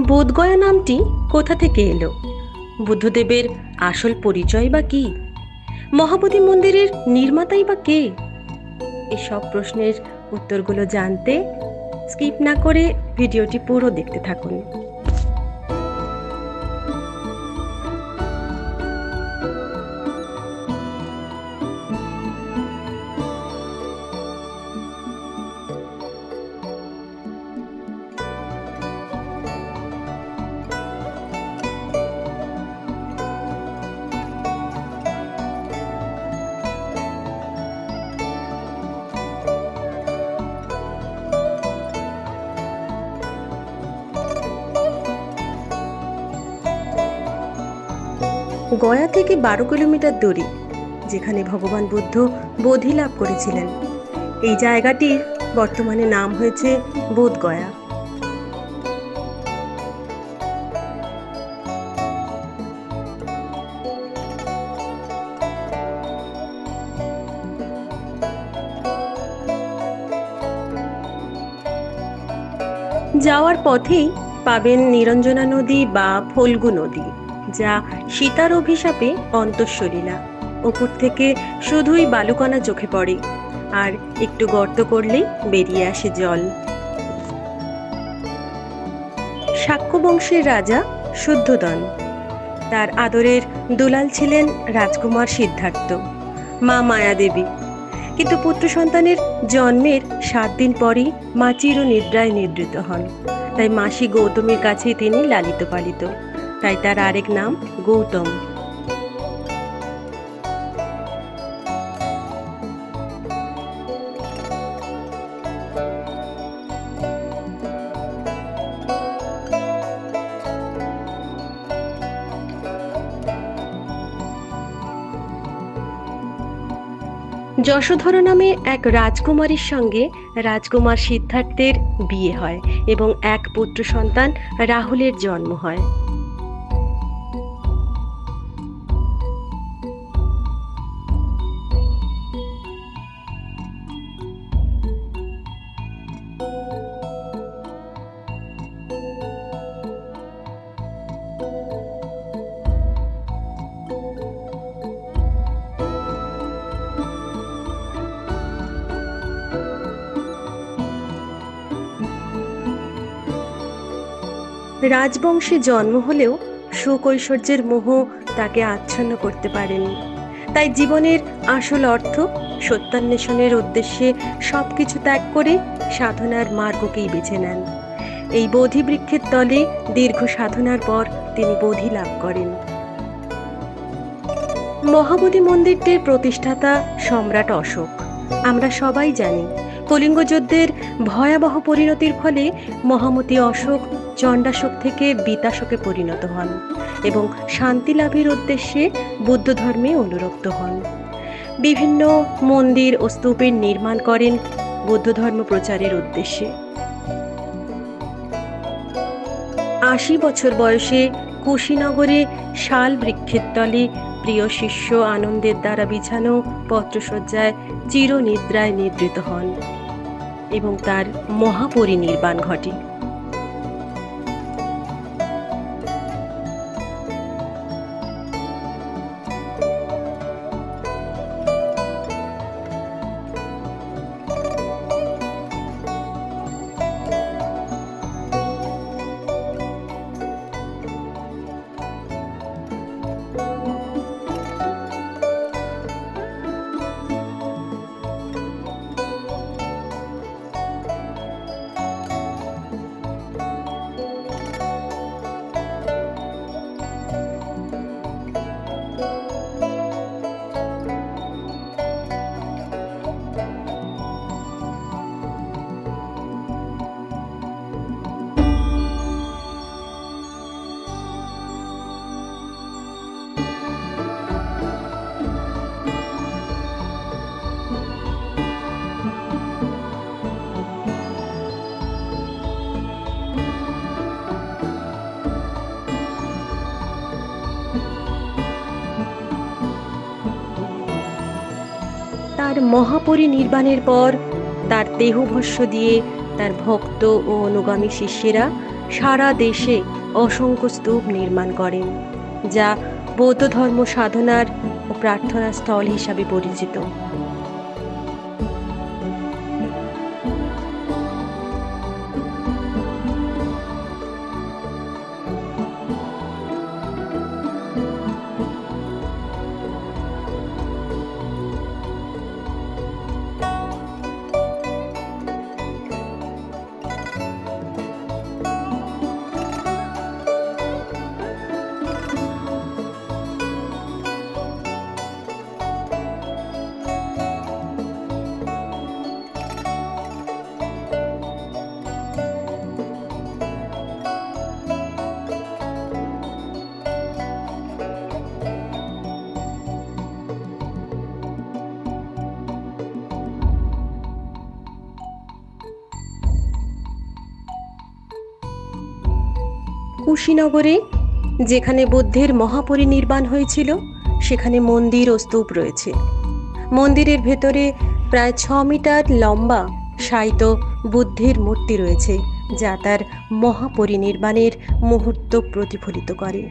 বোধগয়া নামটি কোথা থেকে এলো? বুদ্ধদেবের আসল পরিচয় বা কি? মহাবোধি মন্দিরের নির্মাতাই বা কে? এসব প্রশ্নের উত্তরগুলো জানতে স্কিপ না করে ভিডিওটি পুরো দেখতে থাকুন। গয়া থেকে বারো কিলোমিটার দূরে, যেখানে ভগবান বুদ্ধ বোধি লাভ করেছিলেন। এই জায়গাটির বর্তমানে নাম হয়েছে বোধগয়া। যাওয়ার পথেই পাবেন নিরঞ্জনা নদী বা ফল্গু নদী। যা সীতার অভিশাপে অন্তঃসলীলা ওপর থেকে শুধুই বালুকণা চোখে পড়ে, আর একটু গর্ত করলেই বেরিয়ে আসে জল। শাক্য বংশের রাজা শুদ্ধোদন। তার আদরের দুলাল ছিলেন রাজকুমার সিদ্ধার্থ, মা মায়াদেবী। কিন্তু পুত্র সন্তানের জন্মের সাত দিন পরই মা চির নিদ্রায় নিদ্রিত হন। তাই মাসি গৌতমের কাছেই তিনি লালিত পালিত। তাই তার আরেক নাম গৌতম। যশোধরা নামে এক রাজকুমারীর সঙ্গে রাজকুমার সিদ্ধার্থের বিয়ে হয় এবং এক পুত্র সন্তান রাহুলের জন্ম হয়। রাজবংশে জন্ম হলেও সুকৈশোর্যের মোহ তাকে আচ্ছন্ন করতে পারেনি। তাই জীবনের আসল অর্থ সত্যান্বেষণের উদ্দেশ্যে সবকিছু ত্যাগ করে সাধনার মার্গকেই বেছে নেন। এই বোধি বৃক্ষের তলে দীর্ঘ সাধনার পর তিনি বোধি লাভ করেন। মহাবোধি মন্দিরটির প্রতিষ্ঠাতা সম্রাট অশোক। আমরা সবাই জানি কলিঙ্গ যুদ্ধের ভয়াবহ পরিণতির ফলে মহামতি অশোক চণ্ডাশোক থেকে বিতাশোকে পরিণত হন এবং শান্তি লাভের উদ্দেশ্যে বুদ্ধ ধর্মে অনুরক্ত হন। বিভিন্ন মন্দির ও স্তূপের নির্মাণ করেন বৌদ্ধ ধর্ম প্রচারের উদ্দেশ্যে। আশি বছর বয়সে কুশীনগরে শাল বৃক্ষের তলে প্রিয় শিষ্য আনন্দের দ্বারা বিছানো পত্রসজ্জায় চিরনিদ্রায় নিদ্রিত হন এবং তার মহাপরিনির্বাণ ঘটে। তার মহাপরিনির্বাণের পর তার দেহভস্য দিয়ে তার ভক্ত ও অনুগামী শিষ্যেরা সারা দেশে অসংখ্য স্তূপ নির্মাণ করেন, যা বৌদ্ধ ধর্ম সাধনার ও প্রার্থনা স্থল হিসাবে পরিচিত। কুশীনগরে, যেখানে বুদ্ধের মহাপরিনির্বাণ হয়েছিল, সেখানে মন্দির ও স্তূপ রয়েছে। মন্দিরের ভেতরে প্রায় ছ মিটার লম্বা সাইত বুদ্ধের মূর্তি রয়েছে, যা তার মহাপরিনির্বাণের মুহূর্ত প্রতিফলিত করে।